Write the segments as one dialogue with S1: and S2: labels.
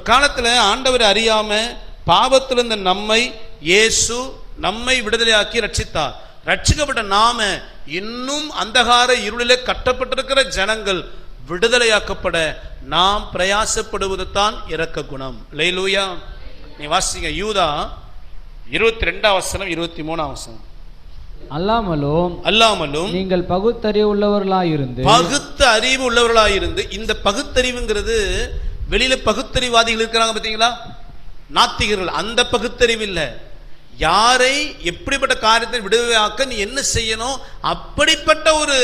S1: ஒரு காலத்துல ஆண்டவர் அறியாம பாவத்தில் இருந்த நம்மை இயேசு நம்மை விடுதலையாக்கி ரட்சித்தார். ரட்சிக்கப்பட்ட நாம இன்னும் அந்தகார இருளிலே கட்டப்பட்டிருக்கிற ஜனங்கள் விடுதலையாக்கப்பட நாம் பிரயாசப்படுவது தான் இரக்க குணம். லேலூயா நீ வாசிங்க யூதா இருபத்தி ரெண்டாம் வசனம் இருபத்தி மூணாம் வசனம்.
S2: அல்லாமலும்
S1: அல்லாமலும்
S2: நீங்கள் பகுத்தறிவுள்ளவர்களாயிருந்து
S1: பகுத்த அறிவு உள்ளவர்களாயிருந்து இந்த பகுத்தறிவுங்கிறது வெளியில பகுத்தறிவாதிகள் இருக்கிறாங்க பாத்தீங்களா நாத்திகர்கள். அந்த பகுத்தறிவு இல்ல. யாரை எப்படிப்பட்ட காரியத்தை விடுதலையாக்க நீ என்ன செய்யணும் அப்படிப்பட்ட ஒரு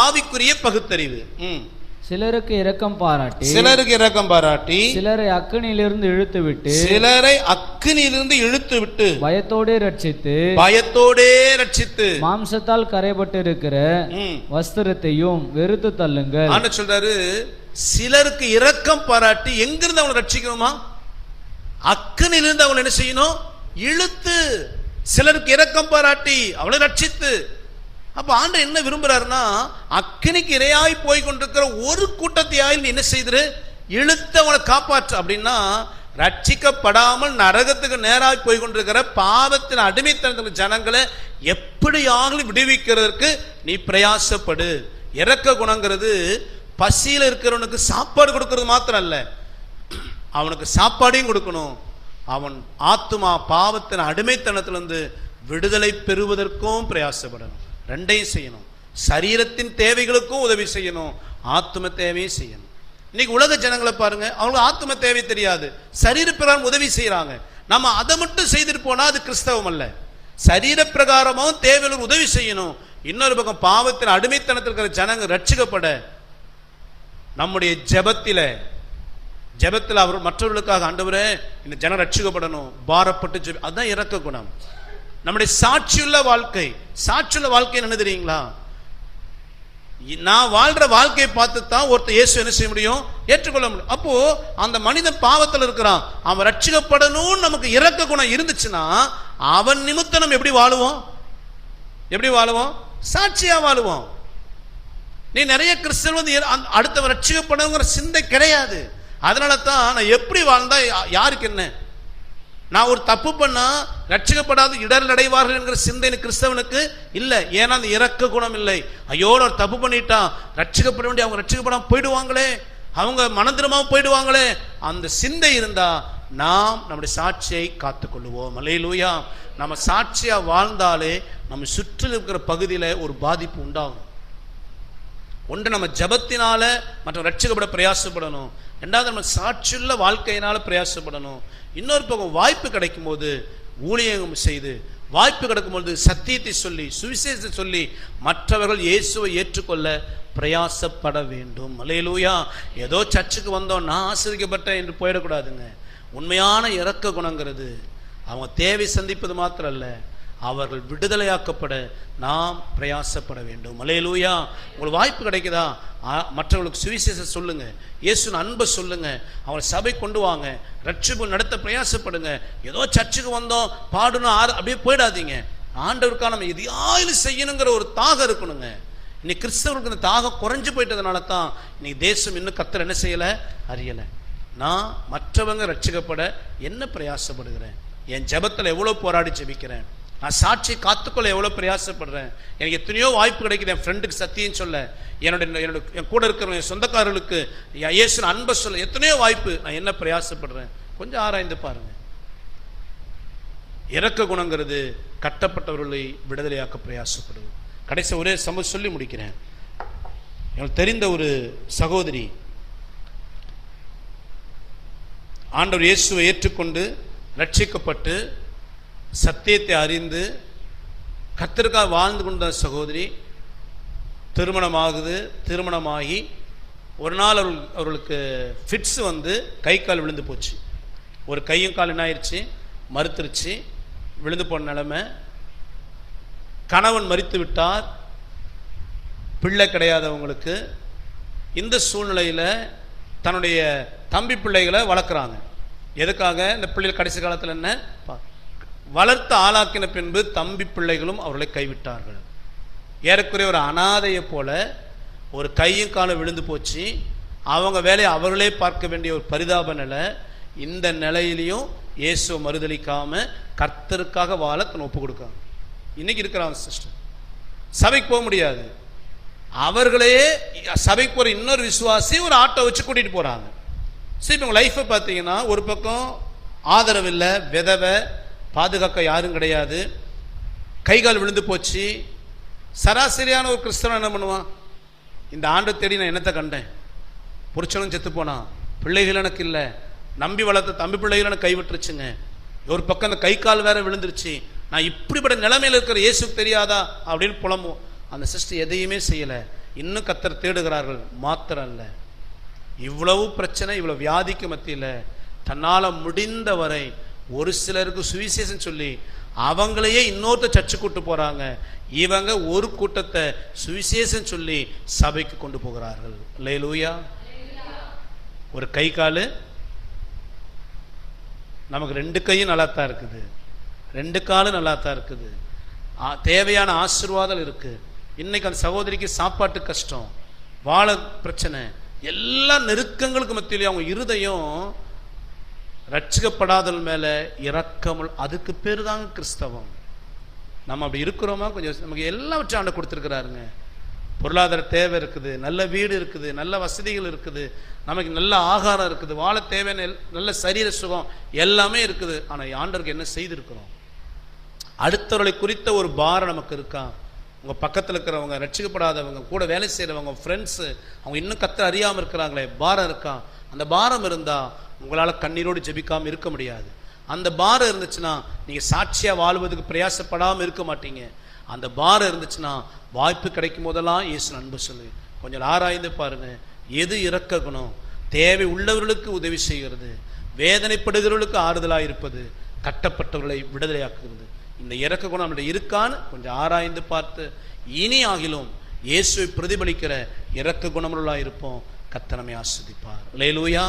S1: ஆவிக்குரிய பகுத்தறிவு. ம்.
S2: சிலருக்கு இரக்கம் பாராட்டி
S1: சிலருக்கு இரக்கம் பாராட்டி
S2: சிலரை அக்கனிலிருந்து இழுத்து விட்டு
S1: சிலரை அக்கினியிலிருந்து இழுத்து விட்டு
S2: பயத்தோடே ரட்சித்து
S1: பயத்தோடே ரட்சித்து
S2: மாம்சத்தால் கரைபட்டு இருக்கிற. வஸ்திரத்தையும் வெறுத்து தள்ளுங்கள்.
S1: ஆண்டு சொல்றாரு சிலருக்கு இரக்கம் பாராட்டி எங்கிருந்து அவனை ரட்சிக்கணுமா? அக்கனிலிருந்து அவனை என்ன செய்யணும்? இழுத்து சிலருக்கு இரக்கம் பாராட்டி அவளை ரட்சித்து. அப்ப ஆண்டு என்ன விரும்புறாருன்னா அக்கினிக்கு இரையாய் போய் கொண்டிருக்கிற ஒரு கூட்டத்தையாய் நீ என்ன செய்திரு? இழுத்து அவனை காப்பாற்று. அப்படின்னா ரட்சிக்கப்படாமல் நரகத்துக்கு நேராய் போய் கொண்டிருக்கிற பாவத்தின் அடிமைத்தனத்தில் ஜனங்களை எப்படியாவது விடுவிக்கிறதுக்கு நீ பிரயாசப்படு. இறக்க குணங்கிறது பசியில் இருக்கிறவனுக்கு சாப்பாடு கொடுக்கறது மாத்திரம் அல்ல அவனுக்கு சாப்பாடையும் கொடுக்கணும். அவன் ஆத்துமா பாவத்தின் அடிமைத்தனத்திலிருந்து விடுதலை பெறுவதற்கும் பிரயாசப்படணும். ரெண்டையும் செய்யணும். சரீரத்தின் தேவைகளுக்கும் உதவி செய்யணும். ஆத்தும தேவையும் செய்யணும். இன்னைக்கு உலக ஜனங்களை பாருங்க அவங்களுக்கு ஆத்தும தேவை தெரியாது. சரீர பிரகாரம் உதவி செய்யறாங்க. நம்ம அதை மட்டும் செய்துட்டு போனா அது கிறிஸ்தவம் அல்ல. சரீர பிரகாரமும் தேவைகளுக்கு உதவி செய்யணும். இன்னொரு பக்கம் பாவத்தின் அடிமைத்தனத்தில் இருக்கிற ஜனங்க ரட்சிக்கப்பட நம்முடைய ஜபத்தில் ஜெபத்தில் அவர் மற்றவர்களுக்காக ஆண்டவரே இந்த ஜனம் ரட்சிக்கப்படணும் பாரப்பட்டு ஜெபி அதுதான் இறக்க குணம். நம்முடைய சாட்சியுள்ள வாழ்க்கை சாட்சியுள்ள வாழ்க்கை என்ன தெரியுங்களா? நான் வாழ்ற வாழ்க்கையை பார்த்து தான் ஒருத்தர் இயேசு என்ன செய்ய முடியும்? ஏற்றுக்கொள்ள முடியும். அப்போ அந்த மனிதன் பாவத்தில் இருக்கிறான். அவன் ரட்சிக்கப்படணும்னு நமக்கு இறக்க குணம் இருந்துச்சுன்னா அவன் நிமித்தம் நம்ம எப்படி வாழுவோம்? எப்படி வாழுவோம்? சாட்சியா வாழுவோம். நீ நிறைய கிறிஸ்தவன் வந்து எ- அந்த- அடுத்தவன் ரட்சிக்கப்படணுங்கிற சிந்தை கிடையாது. அதனால தான் நான் எப்படி வாழ்ந்தா யா- யாருக்கு என்ன? நான் ஒரு தப்பு பண்ணா ரட்சிக்கப்படாத இடர் அடைவார்கள் என்கிற சிந்தை கிறிஸ்தவனுக்கு இல்லை. ஏன்னா அந்த இறக்க குணம் இல்லை. ஐயோ ஒரு தப்பு பண்ணிட்டான். ரட்சிக்கப்பட வேண்டிய அவங்க ரட்சிக்கப்படாம போயிடுவாங்களே. அவங்க மனந்திரமா போயிடுவாங்களே. அந்த சிந்தை இருந்தா நாம் நம்முடைய சாட்சியை காத்துக்கொள்ளுவோம். மலையிலூயா நம்ம சாட்சியாக வாழ்ந்தாலே நம்ம சுற்றில் இருக்கிற பகுதியில் ஒரு பாதிப்பு உண்டாகும். ஒன்று நம்ம ஜபத்தினால மற்றும் ரட்சிக்கப்பட பிரயாசப்படணும். ரெண்டாவது நம்ம சாட்சியுள்ள வாழ்க்கையினால பிரயாசப்படணும். இன்னொரு பக்கம் வாய்ப்பு கிடைக்கும் போது ஊழியம் செய்து வாய்ப்பு கிடைக்கும்போது சத்தியத்தை சொல்லி சுவிசேஷத்தை சொல்லி மற்றவர்கள் இயேசுவை ஏற்றுக்கொள்ள பிரயாசப்பட வேண்டும். மலையிலூயா ஏதோ சர்ச்சுக்கு வந்தோம் நான் ஆசிரிக்கப்பட்டேன் என்று போயிடக்கூடாதுங்க. உண்மையான இரக்க குணங்கிறது. அவங்க தேவை சந்திப்பது மாத்திரம் இல்லை அவர்கள் விடுதலையாக்கப்பட நாம் பிரயாசப்பட வேண்டும். மலையலூயா உங்களுக்கு வாய்ப்பு கிடைக்குதா? மற்றவங்களுக்கு சுவிசேஷம் சொல்லுங்க. இயேசுன்னு அன்பை சொல்லுங்க. அவங்களை சபை கொண்டு வாங்க. ரட்சிப்பு நடத்த பிரயாசப்படுங்க. ஏதோ சர்ச்சுக்கு வந்தோம் பாடணும் ஆறு அப்படியே போயிடாதீங்க. ஆண்டவருக்காக நம்ம எதையாயிலும் செய்யணுங்கிற ஒரு தாகம் இருக்கணுங்க. இன்னைக்கு கிறிஸ்தவர்களுக்கு இந்த தாகம் குறைஞ்சு போயிட்டதுனால தான் இன்னைக்கு தேசம் இன்னும் கத்தர் என்ன செய்யலை? அறியலை. நான் மற்றவங்க ரட்சிக்கப்பட என்ன பிரயாசப்படுகிறேன்? என் ஜபத்தில் எவ்வளோ போராடி ஜெபிக்கிறேன்? நான் சாட்சியை காத்துக்கொள்ள எவ்வளோ பிரயாசப்படுறேன்? எனக்கு எத்தனையோ வாய்ப்பு கிடைக்குது என் ஃப்ரெண்டுக்கு சத்தியம் சொல்ல. என்னோட என்னோட என் கூட இருக்கிற என் சொந்தக்காரர்களுக்கு என் அன்பை சொல்ல எத்தனையோ வாய்ப்பு நான் என்ன பிரயாசப்படுறேன்? கொஞ்சம் ஆராய்ந்து பாருங்கள் இறக்க குணங்கிறது கட்டப்பட்டவர்களை விடுதலையாக்க பிரயாசப்படுவது. கடைசி ஒரே சம சொல்லி முடிக்கிறேன். எனக்கு தெரிந்த ஒரு சகோதரி ஆண்டவர் இயேசுவை ஏற்றுக்கொண்டு ரட்சிக்கப்பட்டு சத்தியத்தை அறிந்து கத்திற்காக வாழ்ந்து கொண்ட சகோதரி திருமணமாகுது திருமணமாகி ஒரு நாள் அவர்கள் அவர்களுக்கு ஃபிட்ஸ் வந்து கை கால் விழுந்து போச்சு. ஒரு கையும் கால் என்ன ஆயிடுச்சு மறுத்துருச்சு. விழுந்து போன நிலமை. கணவன் மறித்து விட்டார். பிள்ளை கிடையாதவங்களுக்கு இந்த சூழ்நிலையில் தன்னுடைய தம்பி பிள்ளைகளை வளர்க்குறாங்க. எதுக்காக? இந்த பிள்ளைகள் கடைசி காலத்தில் என்ன? வளர்த்து ஆளாக்கின பின்பு தம்பி பிள்ளைகளும் அவர்களை கைவிட்டார்கள். ஏறக்குறைய ஒரு அனாதையை போல ஒரு கையும் காலம் விழுந்து போச்சு. அவங்க வேலையை அவர்களே பார்க்க வேண்டிய ஒரு பரிதாப நிலை. இந்த நிலையிலையும் இயேசுவை மறுதளிக்காமல் கர்த்தருக்காக வாழ தன் ஒப்பு கொடுக்காங்க இன்னைக்கு இருக்கிறாங்க சிஸ்டர் சபைக்கு போக முடியாது. அவர்களே சபைக்கு போகிற இன்னொரு விசுவாசி ஒரு ஆட்டோ வச்சு கூட்டிகிட்டு போகிறாங்க சரி இப்போ உங்கள் லைஃப்பை பார்த்தீங்கன்னா ஒரு பக்கம் ஆதரவு இல்லை விதவை பாதுகாக்க யாரும் கிடையாது. கை கால் விழுந்து போச்சு. சராசரியான ஒரு கிறிஸ்தவன் என்ன பண்ணுவான்? இந்த ஆண்டை தேடி நான் என்னத்தை கண்டேன்? புருஷனும் செத்து போனான். பிள்ளைகள் எனக்கு இல்லை. நம்பி வளர்த்த தம்பி பிள்ளைகள் எனக்கு கைவிட்டுருச்சுங்க ஒரு பக்கம் அந்த கை கால் வேற விழுந்துருச்சு. நான் இப்படிப்பட்ட நிலைமையில் இருக்கிற இயேசுக்கு தெரியாதா? அப்படின்னு புலம்பும் அந்த சிஸ்டர் எதையுமே செய்யலை. இன்னும் கத்தர் தேடுகிறார்கள். மாத்திரம் இல்லை. இவ்வளவு பிரச்சனை இவ்வளவு வியாதிக்கு மத்தியில் தன்னால் முடிந்த வரை ஒரு சிலருக்கு சுவிசேஷம் சொல்லி அவங்களையே இன்னொருத்த சர்ச்சு கூட்டு போகிறாங்க இவங்க ஒரு கூட்டத்தை சுவிசேஷம் சொல்லி சபைக்கு கொண்டு போகிறார்கள். லேலூயா ஒரு கை காலு. நமக்கு ரெண்டு கையும் நல்லா தான் இருக்குது. ரெண்டு காலும் நல்லா தான் இருக்குது தேவையான ஆசீர்வாதம் இருக்குது இன்னைக்கு அந்த சகோதரிக்கு சாப்பாட்டு கஷ்டம் வாழ பிரச்சனை எல்லா நெருக்கங்களுக்கு மத்தியிலையும் அவங்க இருதயம் ரட்சிக்கப்படாதல் மேல இரக்கமுள் அதுக்கு பேர் தாங்க கிறிஸ்தவம். நம்ம அப்படி இருக்கிறோமா? கொஞ்சம் நமக்கு எல்லாவற்றையும் ஆண்டு கொடுத்துருக்குறாருங்க. பொருளாதார தேவை இருக்குது நல்ல வீடு இருக்குது நல்ல வசதிகள் இருக்குது நமக்கு நல்ல ஆகாரம் இருக்குது வாழ தேவையான நல்ல சரீர சுகம் எல்லாமே இருக்குது. ஆனால் ஆண்டருக்கு என்ன செய்திருக்கிறோம்? அடுத்தவர்களை குறித்த ஒரு பாரம் நமக்கு இருக்கா? உங்கள் பக்கத்தில் இருக்கிறவங்க ரட்சிக்கப்படாதவங்க கூட வேலை செய்கிறவங்க ஃப்ரெண்ட்ஸு அவங்க இன்னும் கத்த அறியாமல் இருக்கிறாங்களே பாரம் இருக்கா? அந்த பாரம் இருந்தால் உங்களால் கண்ணீரோடு ஜெபிக்காமல் இருக்க முடியாது. அந்த பாரம் இருந்துச்சுன்னா நீங்கள் சாட்சியாக வாழ்வதற்கு பிரயாசப்படாமல் இருக்க மாட்டீங்க. அந்த பாரம் இருந்துச்சுன்னா வாய்ப்பு கிடைக்கும் போதெல்லாம் இயேசு அன்பு சொல்லு. கொஞ்சம் ஆராய்ந்து பாருங்கள் எது இறக்க குணம்? தேவை உள்ளவர்களுக்கு உதவி செய்கிறது. வேதனைப்படுகிறவர்களுக்கு ஆறுதலாக இருப்பது. கட்டப்பட்டவர்களை விடுதலையாக்குகிறது. இந்த இறக்க குணம் நம்மகிட்ட இருக்கான்னு கொஞ்சம் ஆராய்ந்து பார்த்து இனி ஆகிலும் இயேசுவை பிரதிபலிக்கிற இறக்க குணமுள்ளாக இருப்போம் கத்தனமே ஆஸ்வதிப்பார். லேலூயா